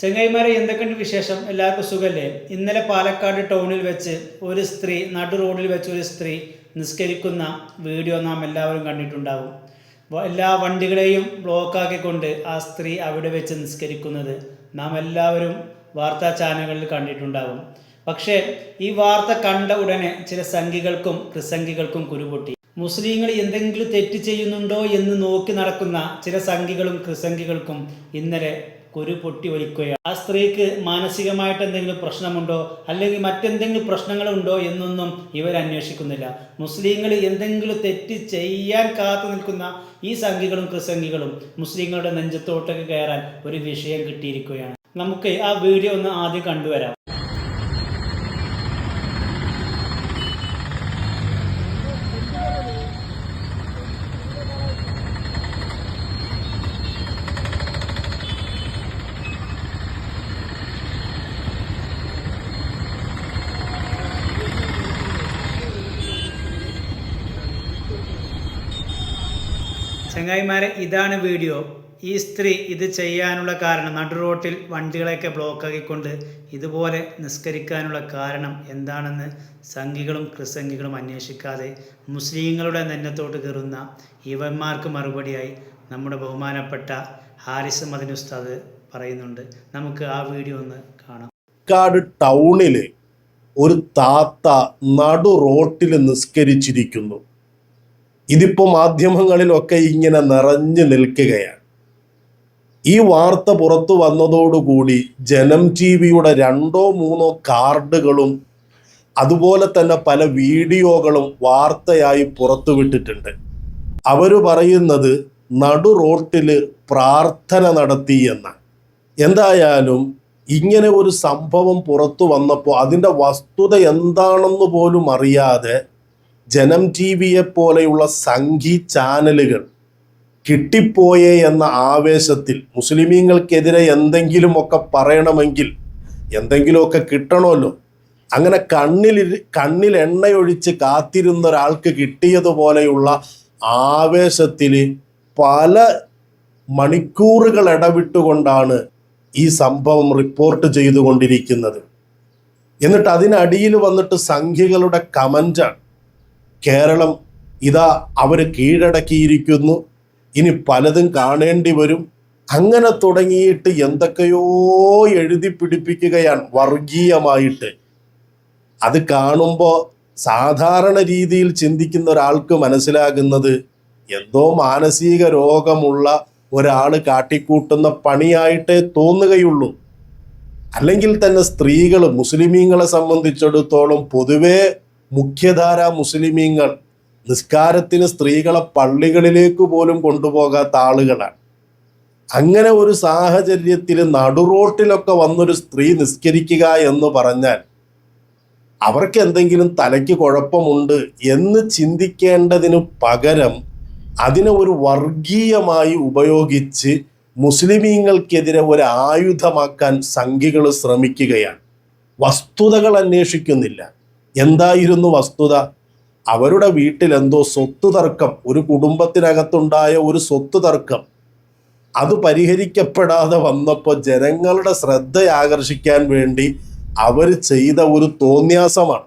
ചെങ്ങൈമാരെ എന്തൊക്കെയുണ്ട് വിശേഷം? എല്ലാവർക്കും സുഖല്ലേ? ഇന്നലെ പാലക്കാട് ടൗണിൽ വെച്ച് ഒരു സ്ത്രീ നടു റോഡിൽ വെച്ച് ഒരു സ്ത്രീ നിസ്കരിക്കുന്ന വീഡിയോ നാം എല്ലാവരും കണ്ടിട്ടുണ്ടാവും. എല്ലാ വണ്ടികളെയും ബ്ലോക്കാക്കിക്കൊണ്ട് ആ സ്ത്രീ അവിടെ വെച്ച് നിസ്കരിക്കുന്നത് നാം എല്ലാവരും വാർത്താ ചാനലുകളിൽ കണ്ടിട്ടുണ്ടാവും. പക്ഷേ ഈ വാർത്ത കണ്ട ഉടനെ ചില സംഘികൾക്കും ക്രിസംഘികൾക്കും കുരുപൊട്ടി. മുസ്ലിങ്ങൾ എന്തെങ്കിലും തെറ്റ് ചെയ്യുന്നുണ്ടോ എന്ന് നോക്കി നടക്കുന്ന ചില സംഘികളും ക്രിസംഘികൾക്കും ഇന്നലെ കുരു പൊട്ടി ഒലിക്കുകയാണ്. ആ സ്ത്രീക്ക് മാനസികമായിട്ട് എന്തെങ്കിലും പ്രശ്നമുണ്ടോ? അല്ലെങ്കിൽ മറ്റെന്തെങ്കിലും പ്രശ്നങ്ങളുണ്ടോ എന്നൊന്നും ഇവർ അന്വേഷിക്കുന്നില്ല. മുസ്ലിങ്ങൾ എന്തെങ്കിലും തെറ്റ് ചെയ്യാൻ കാത്തു നിൽക്കുന്ന ഈ സംഘികളും ക്രിസംഘികളും മുസ്ലിങ്ങളുടെ നെഞ്ചത്തോട്ടൊക്കെ കയറാൻ ഒരു വിഷയം കിട്ടിയിരിക്കുകയാണ്. നമുക്ക് ആ വീഡിയോ ഒന്ന് ആദ്യം കണ്ടുവരാം. ചങ്ങായിമാരെ ഇതാണ് വീഡിയോ. ഈ സ്ത്രീ ഇത് ചെയ്യാനുള്ള കാരണം നടു റോട്ടിൽ വണ്ടികളെയൊക്കെ ബ്ലോക്കാക്കിക്കൊണ്ട് ഇതുപോലെ നിസ്കരിക്കാനുള്ള കാരണം എന്താണെന്ന് സംഘികളും ക്രിസംഘികളും അന്വേഷിക്കാതെ മുസ്ലിങ്ങളുടെ നെന്നത്തോട്ട് കയറുന്ന ഇവന്മാർക്ക് മറുപടിയായി നമ്മുടെ ബഹുമാനപ്പെട്ട ഹാരിസ് മദിൻ ഉസ്താദ് പറയുന്നുണ്ട്. നമുക്ക് ആ വീഡിയോ ഒന്ന് കാണാം. കാട് ടൗണിൽ ഒരു താത്ത നടു റോട്ടിൽ നിസ്കരിച്ചിരിക്കുന്നു. ഇതിപ്പോ മാധ്യമങ്ങളിലൊക്കെ ഇങ്ങനെ നിറഞ്ഞു നിൽക്കുകയാണ്. ഈ വാർത്ത പുറത്തു വന്നതോടുകൂടി ജനം ടി വിയുടെ രണ്ടോ മൂന്നോ കാർഡുകളും അതുപോലെ തന്നെ പല വീഡിയോകളും വാർത്തയായി പുറത്തുവിട്ടിട്ടുണ്ട് അവർ പറയുന്നത് നടു റോട്ടിൽ പ്രാർത്ഥന നടത്തി എന്നാണ്. എന്തായാലും ഇങ്ങനെ ഒരു സംഭവം പുറത്തു വന്നപ്പോൾ അതിന്റെ വസ്തുത എന്താണെന്ന് പോലും അറിയാതെ ജനം ടി വിയെ പോലെയുള്ള സംഘി ചാനലുകൾ കിട്ടിപ്പോയേ എന്ന ആവേശത്തിൽ മുസ്ലിമീങ്ങൾക്കെതിരെ എന്തെങ്കിലുമൊക്കെ പറയണമെങ്കിൽ എന്തെങ്കിലുമൊക്കെ കിട്ടണമല്ലോ. അങ്ങനെ കണ്ണിൽ കണ്ണിൽ എണ്ണയൊഴിച്ച് കാത്തിരുന്ന ഒരാൾക്ക് കിട്ടിയതുപോലെയുള്ള ആവേശത്തിൽ പല മണിക്കൂറുകൾ ഇടവിട്ടുകൊണ്ടാണ് ഈ സംഭവം റിപ്പോർട്ട് ചെയ്തുകൊണ്ടിരിക്കുന്നത്. എന്നിട്ട് അതിനടിയിൽ വന്നിട്ട് സംഖ്യകളുടെ കമന്റാണ്. കേരളം ഇതാ അവർ കീഴടക്കിയിരിക്കുന്നു. ഇനി പലതും കാണേണ്ടി വരും. അങ്ങനെ തുടങ്ങിയിട്ട് എന്തൊക്കെയോ എഴുതി പിടിപ്പിക്കുകയാണ് വർഗീയമായിട്ട്. അത് കാണുമ്പോൾ സാധാരണ രീതിയിൽ ചിന്തിക്കുന്ന ഒരാൾക്ക് മനസ്സിലാകുന്നത് എന്തോ മാനസിക രോഗമുള്ള ഒരാൾ കാട്ടിക്കൂട്ടുന്ന പണിയായിട്ടേ തോന്നുകയുള്ളൂ. അല്ലെങ്കിൽ തന്നെ സ്ത്രീകൾ മുസ്ലിമീങ്ങളെ സംബന്ധിച്ചിടത്തോളം പൊതുവെ മുഖ്യധാര മുസ്ലിമീങ്ങൾ നിസ്കാരത്തിന് സ്ത്രീകളെ പള്ളികളിലേക്ക് പോലും കൊണ്ടുപോകാത്ത ആളുകളാണ്. അങ്ങനെ ഒരു സാഹചര്യത്തിൽ നടുറോട്ടിലൊക്കെ വന്നൊരു സ്ത്രീ നിസ്കരിക്കുക എന്ന് പറഞ്ഞാൽ അവർക്ക് എന്തെങ്കിലും തലയ്ക്ക് കുഴപ്പമുണ്ട് എന്ന് ചിന്തിക്കേണ്ടതിനു പകരം അതിനെ ഒരു വർഗീയമായി ഉപയോഗിച്ച് മുസ്ലിമീങ്ങൾക്കെതിരെ ഒരു ആയുധമാക്കാൻ സംഘികൾ ശ്രമിക്കുകയാണ്. വസ്തുതകൾ അന്വേഷിക്കുന്നില്ല. എന്തായിരുന്നു വസ്തുത? അവരുടെ വീട്ടിൽ എന്തോ സ്വത്ത് തർക്കം ഒരു കുടുംബത്തിനകത്തുണ്ടായ ഒരു സ്വത്ത് തർക്കം അത് പരിഹരിക്കപ്പെടാതെ വന്നപ്പോൾ ജനങ്ങളുടെ ശ്രദ്ധ ആകർഷിക്കാൻ വേണ്ടി അവർ ചെയ്ത ഒരു തോന്യാസമാണ്